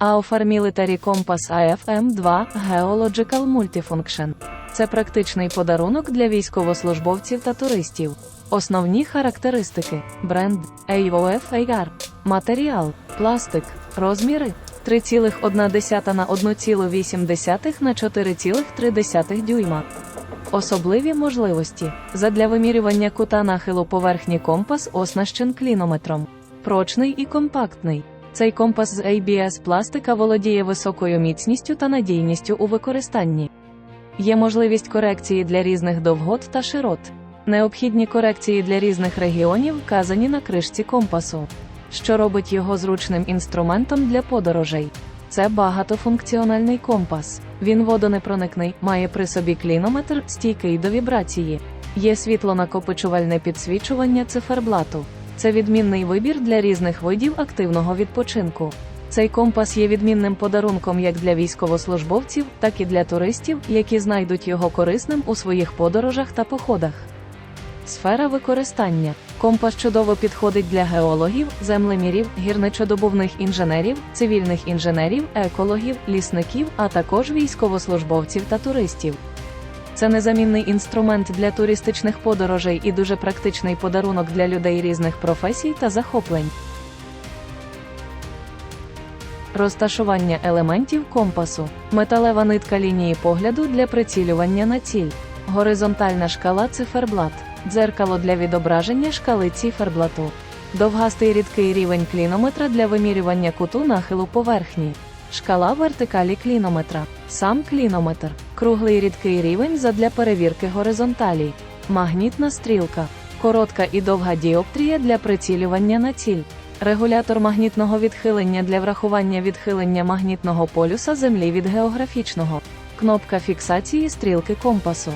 AOFAR Military Compass AFM2 Geological Multifunction. Це практичний подарунок для військовослужбовців та туристів. Основні характеристики: бренд AOF AR, матеріал, пластик, розміри 3,1 на 1,8 на 4,3 дюйма. Особливі можливості задля вимірювання кута нахилу поверхні компас оснащен клінометром. Прочний і компактний. Цей компас з ABS пластика володіє високою міцністю та надійністю у використанні. Є можливість корекції для різних довгот та широт. Необхідні корекції для різних регіонів вказані на кришці компасу, що робить його зручним інструментом для подорожей. Це багатофункціональний компас. Він водонепроникний, має при собі клінометр, стійкий до вібрації. Є світлонакопичувальне підсвічування циферблату. Це відмінний вибір для різних видів активного відпочинку. Цей компас є відмінним подарунком як для військовослужбовців, так і для туристів, які знайдуть його корисним у своїх подорожах та походах. Сфера використання. Компас чудово підходить для геологів, землемірів, гірничодобувних інженерів, цивільних інженерів, екологів, лісників, а також військовослужбовців та туристів. Це незамінний інструмент для туристичних подорожей і дуже практичний подарунок для людей різних професій та захоплень. Розташування елементів компасу, металева нитка лінії погляду для прицілювання на ціль, горизонтальна шкала циферблат, дзеркало для відображення шкали циферблату, довгастий рідкий рівень клінометра для вимірювання куту нахилу поверхні, шкала вертикалі клінометра, сам клінометр, круглий рідкий рівень задля перевірки горизонталі, магнітна стрілка, коротка і довга діоптрія для прицілювання на ціль. Регулятор магнітного відхилення для врахування відхилення магнітного полюса Землі від географічного. Кнопка фіксації стрілки компасу.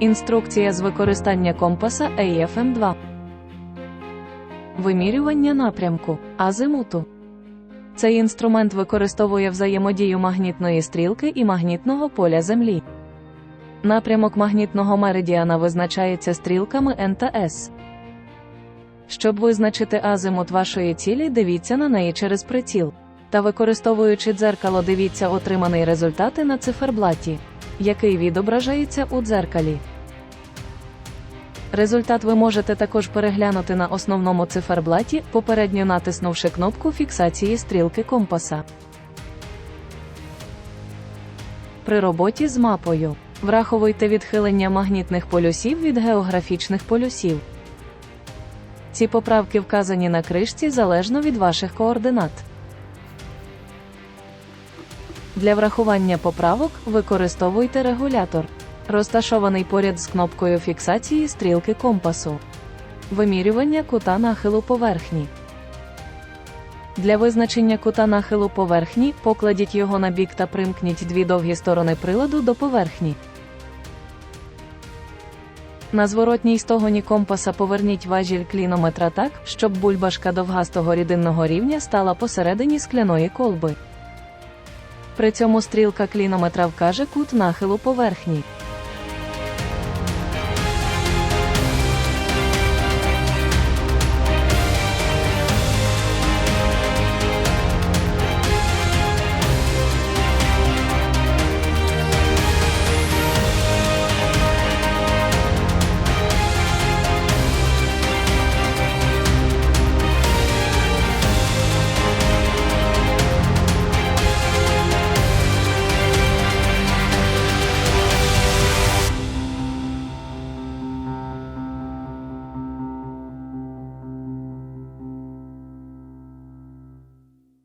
Інструкція з використання компаса AFM2. Вимірювання напрямку азимуту. Цей інструмент використовує взаємодію магнітної стрілки і магнітного поля Землі. Напрямок магнітного меридіана визначається стрілками N та S. Щоб визначити азимут вашої цілі, дивіться на неї через приціл. Та використовуючи дзеркало, дивіться отриманий результати на циферблаті, який відображається у дзеркалі. Результат ви можете також переглянути на основному циферблаті, попередньо натиснувши кнопку фіксації стрілки компаса. При роботі з мапою враховуйте відхилення магнітних полюсів від географічних полюсів. Ці поправки вказані на кришці залежно від ваших координат. Для врахування поправок використовуйте регулятор, розташований поряд з кнопкою фіксації стрілки компасу. Вимірювання кута нахилу поверхні. Для визначення кута нахилу поверхні покладіть його на бік та примкніть дві довгі сторони приладу до поверхні. На зворотній стогоні компаса поверніть важіль клінометра так, щоб бульбашка довгастого рідинного рівня стала посередині скляної колби. При цьому стрілка клінометра вкаже кут нахилу поверхні.